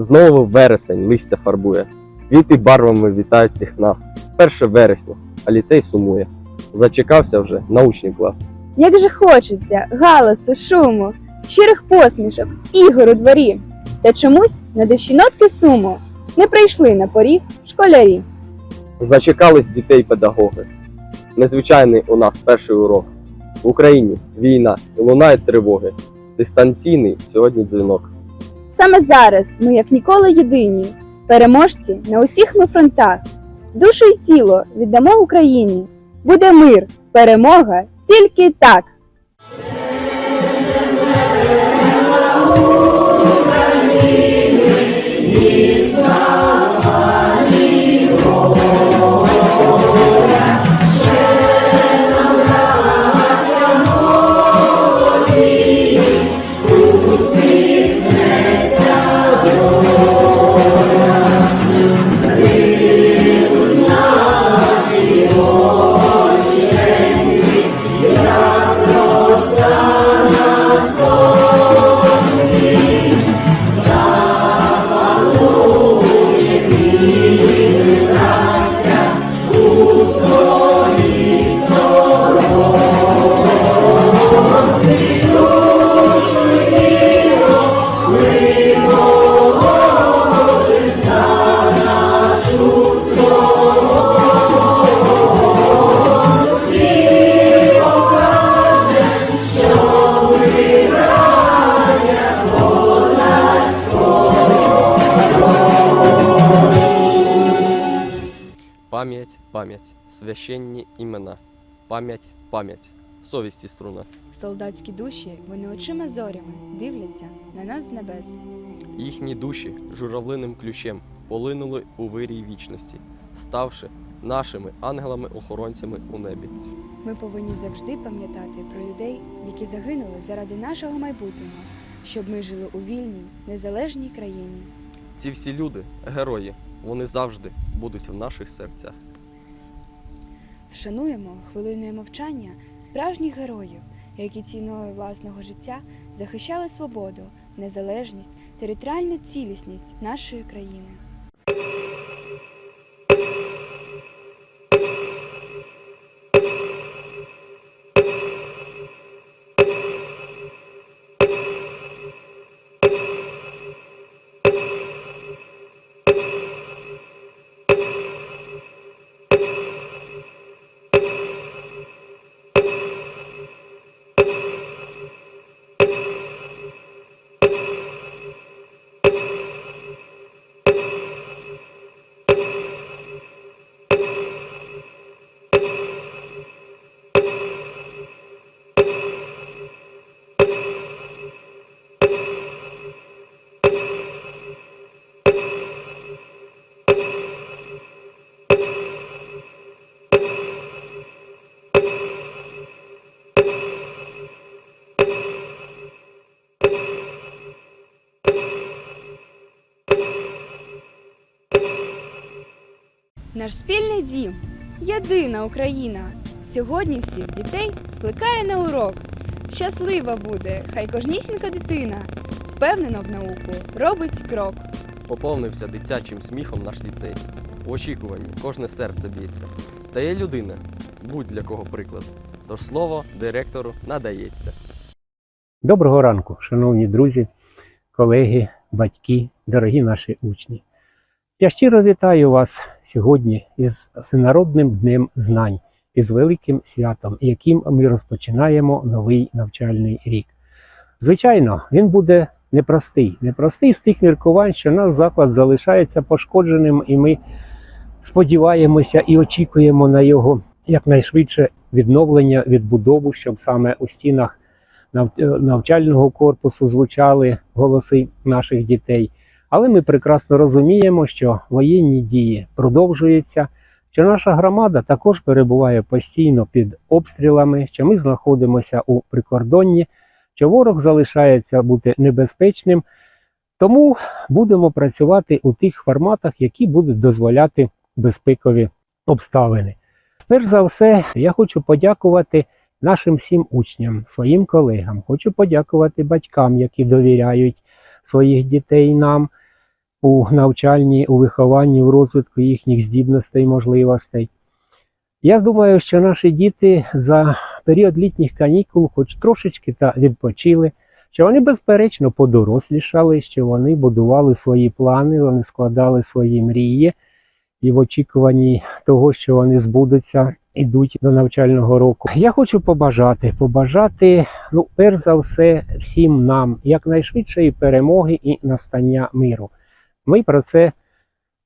Знову вересень листя фарбує. Квіти барвами вітають всіх нас. Перше вересня, а ліцей сумує. Зачекався вже научний клас. Як же хочеться галасу, шуму, щирих посмішок, ігор у дворі. Та чомусь на душі нотки суму не прийшли на поріг школярі. Зачекались дітей педагоги. Незвичайний у нас перший урок. В Україні війна і лунають тривоги. Дистанційний сьогодні дзвінок. Саме зараз ми, як ніколи, єдині, переможці на усіх ми фронтах. Душу й тіло віддамо Україні. Буде мир, перемога, тільки так. Пам'ять, пам'ять, священні імена. Пам'ять, пам'ять, совісті струна. Солдатські душі, вони очима зорями дивляться на нас з небес. Їхні душі журавлиним ключем полинули у вирій вічності, ставши нашими ангелами-охоронцями у небі. Ми повинні завжди пам'ятати про людей, які загинули заради нашого майбутнього, щоб ми жили у вільній, незалежній країні. Ці всі люди герої, вони завжди будуть в наших серцях. Вшануємо хвилиною мовчання справжніх героїв, які ціною власного життя захищали свободу, незалежність, територіальну цілісність нашої країни. Наш спільний дім єдина Україна. Сьогодні всіх дітей скликає на урок. Щаслива буде, хай кожнісінька дитина. Впевнено в науку робить крок. Поповнився дитячим сміхом наш ліцей. У очікуванні кожне серце б'ється. Та є людина, будь для кого приклад. Тож слово директору надається. Доброго ранку, шановні друзі, колеги, батьки, дорогі наші учні. Я щиро вітаю вас сьогодні із Всенародним днем знань, із великим святом, яким ми розпочинаємо новий навчальний рік. Звичайно, він буде непростий. Непростий з тих міркувань, що наш заклад залишається пошкодженим, і ми сподіваємося і очікуємо на його якнайшвидше відновлення, відбудову, щоб саме у стінах навчального корпусу звучали голоси наших дітей. Але ми прекрасно розуміємо, що воєнні дії продовжуються, що наша громада також перебуває постійно під обстрілами, що ми знаходимося у прикордонні, що ворог залишається бути небезпечним. Тому будемо працювати у тих форматах, які будуть дозволяти безпекові обставини. Перш за все, я хочу подякувати нашим всім учням, своїм колегам. Хочу подякувати батькам, які довіряють своїх дітей нам. У навчанні, у вихованні, у розвитку їхніх здібностей можливостей. Я думаю, що наші діти за період літніх канікул, хоч трошечки та відпочили, що вони безперечно подорослішали, що вони будували свої плани, вони складали свої мрії і в очікуванні того, що вони збудуться, ідуть до навчального року. Я хочу побажати, побажати, ну, перш за все, всім нам якнайшвидшої перемоги і настання миру. Ми про це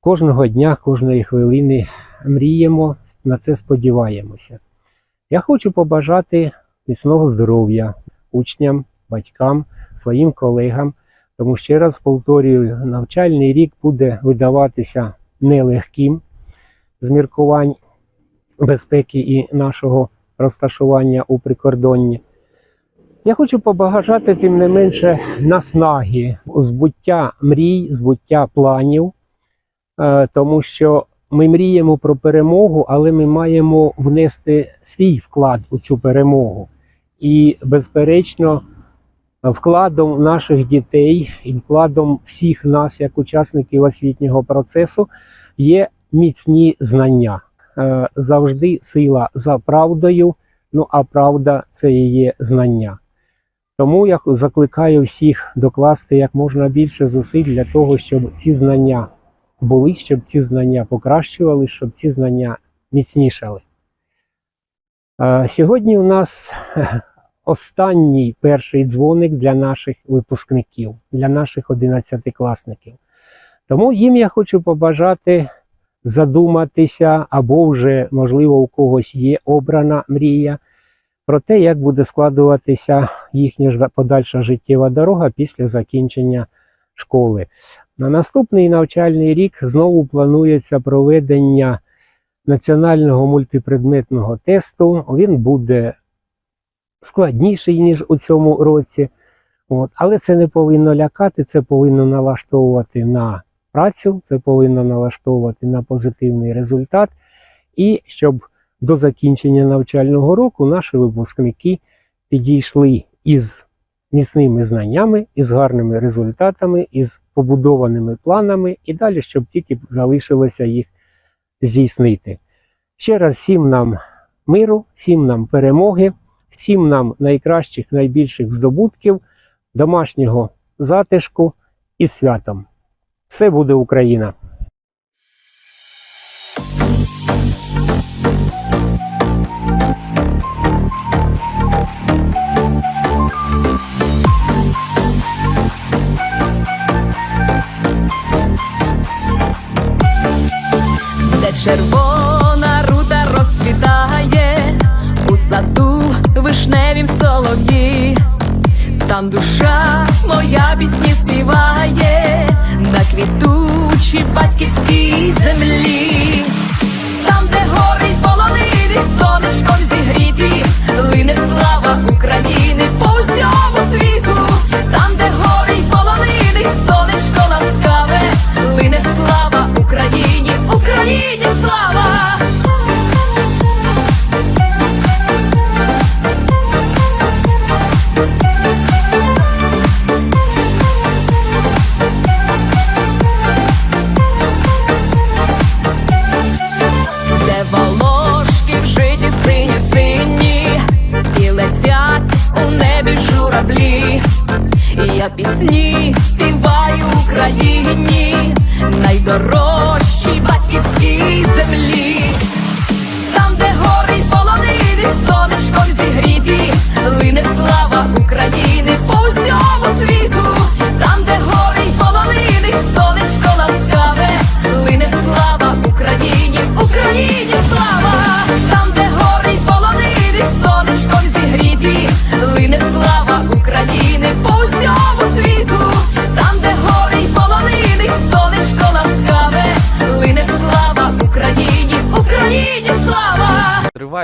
кожного дня, кожної хвилини мріємо, на це сподіваємося. Я хочу побажати міцного здоров'я учням, батькам, своїм колегам, тому ще раз повторюю, навчальний рік буде видаватися нелегким з міркувань безпеки і нашого розташування у прикордонні. Я хочу побажати, тим не менше, наснаги, збуття мрій, збуття планів, е, тому що ми мріємо про перемогу, але ми маємо внести свій вклад у цю перемогу. І, безперечно, вкладом наших дітей і вкладом всіх нас, як учасників освітнього процесу, є міцні знання. Е, Завжди сила за правдою, ну а правда це і є знання. Тому я закликаю всіх докласти як можна більше зусиль для того, щоб ці знання були, щоб ці знання покращували, щоб ці знання міцнішали. Е, Сьогодні у нас останній перший дзвоник для наших випускників, для наших одинадцятикласників. Тому їм я хочу побажати задуматися, або вже, можливо, у когось є обрана мрія про те, як буде складуватися їхня подальша життєва дорога після закінчення школи. На наступний навчальний рік знову планується проведення національного мультипредметного тесту. Він буде складніший, ніж у цьому році. От. Але це не повинно лякати, це повинно налаштовувати на працю, це повинно налаштовувати на позитивний результат. І щоб до закінчення навчального року наші випускники підійшли із міцними знаннями, із гарними результатами, із побудованими планами, і далі, щоб тільки залишилося їх здійснити. Ще раз всім нам миру, всім нам перемоги, всім нам найкращих, найбільших здобутків, домашнього затишку і святом. Все буде Україна! Червона рута розцвітає, у саду вишневім солов'ї, там душа моя пісні співає. На квітучій батьківській землі, там, де горить полонини, сонечком зігріті, лине слава України журавлі. І я пісні співаю Україні, найдорожчій батьківській землі. Там, де гори горить полонини, сонечком зігріті, лине слава України по всьому світу, там, де горить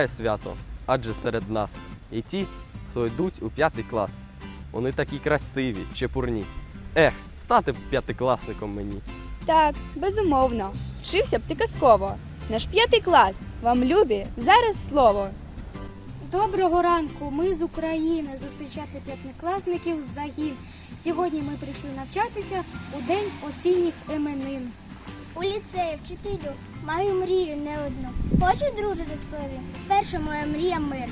слава! Свято, адже серед нас і ті, хто йдуть у п'ятий клас. Вони такі красиві, чепурні. Ех, стати б п'ятикласником мені. Так, безумовно. Вчився б ти казково. Наш п'ятий клас. Вам любі зараз слово. Доброго ранку! Ми з України зустрічати п'ятикласників з загін. Сьогодні ми прийшли навчатися у день осінніх іменин. У ліцеї вчителю маю мрію не одну. Хочу друже розповім. Перша моя мрія мир.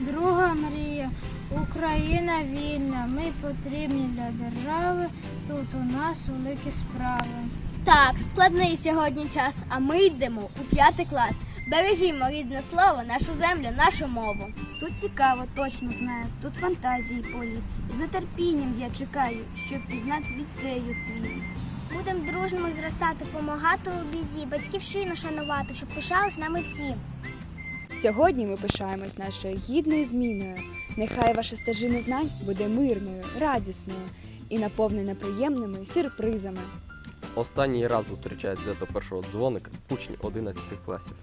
Друга мрія Україна вільна. Ми потрібні для держави. Тут у нас великі справи. Так, складний сьогодні час, а ми йдемо у п'ятий клас. Бережімо рідне слово, нашу землю, нашу мову. Тут цікаво, точно знаю. Тут фантазії полі. З нетерпінням я чекаю, щоб пізнати ліцею світ. Будемо дружно зростати, помагати у біді, батьківщину шанувати, щоб пишались нами всі. Сьогодні ми пишаємось нашою гідною зміною. Нехай ваша стежина знань буде мирною, радісною і наповнена приємними сюрпризами. Останній раз зустрічають свято першого дзвоника учні 11 класів.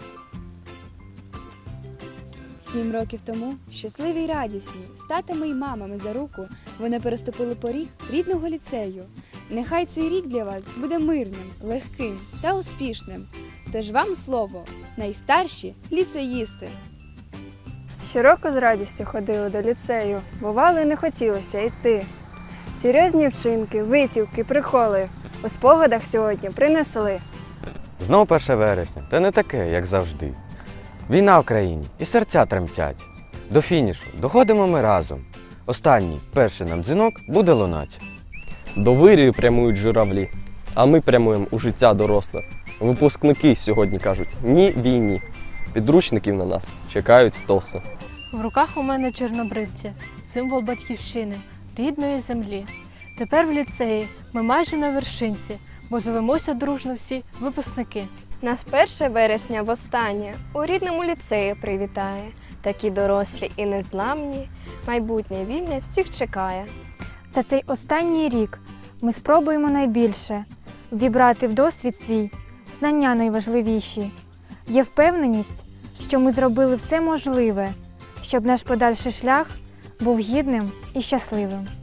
Сім років тому, щасливі й радісні, з татами й мамами за руку, вони переступили поріг рідного ліцею. Нехай цей рік для вас буде мирним, легким та успішним. Тож вам слово, найстарші ліцеїсти. Щороку з радістю ходили до ліцею, бувало, і не хотілося йти. Серйозні вчинки, витівки, приколи у спогадах сьогодні принесли. Знову 1 вересня, та не таке, як завжди. Війна в країні і серця тремтять. До фінішу доходимо ми разом. Останній, перший нам дзвінок буде лунать. До вирію прямують журавлі, а ми прямуємо у життя доросле. Випускники сьогодні кажуть ні війні. Підручників на нас чекають стоси. В руках у мене чорнобривці, символ батьківщини, рідної землі. Тепер в ліцеї ми майже на вершинці, бо звемося дружно всі випускники. Нас 1 вересня востаннє у рідному ліцеї привітає. Такі дорослі і незламні, майбутнє вільне всіх чекає. За цей останній рік ми спробуємо найбільше вібрати в досвід свій знання найважливіші. Є впевненість, що ми зробили все можливе, щоб наш подальший шлях був гідним і щасливим.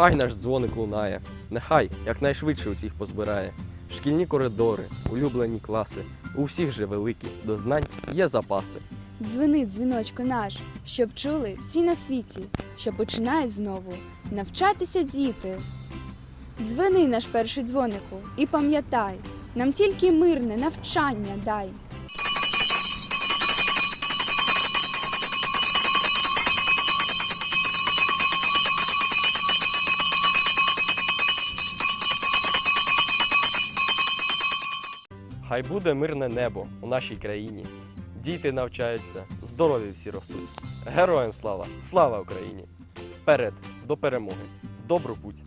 Нехай наш дзвоник лунає, нехай якнайшвидше усіх позбирає. Шкільні коридори, улюблені класи, у всіх же великі, до знань є запаси. Дзвени, дзвіночку наш, щоб чули всі на світі, що починають знову навчатися діти. Дзвени наш перший дзвонику і пам'ятай, нам тільки мирне навчання дай. Хай буде мирне небо у нашій країні. Діти навчаються, здорові всі ростуть. Героям слава! Слава Україні! Вперед до перемоги! Добру путь!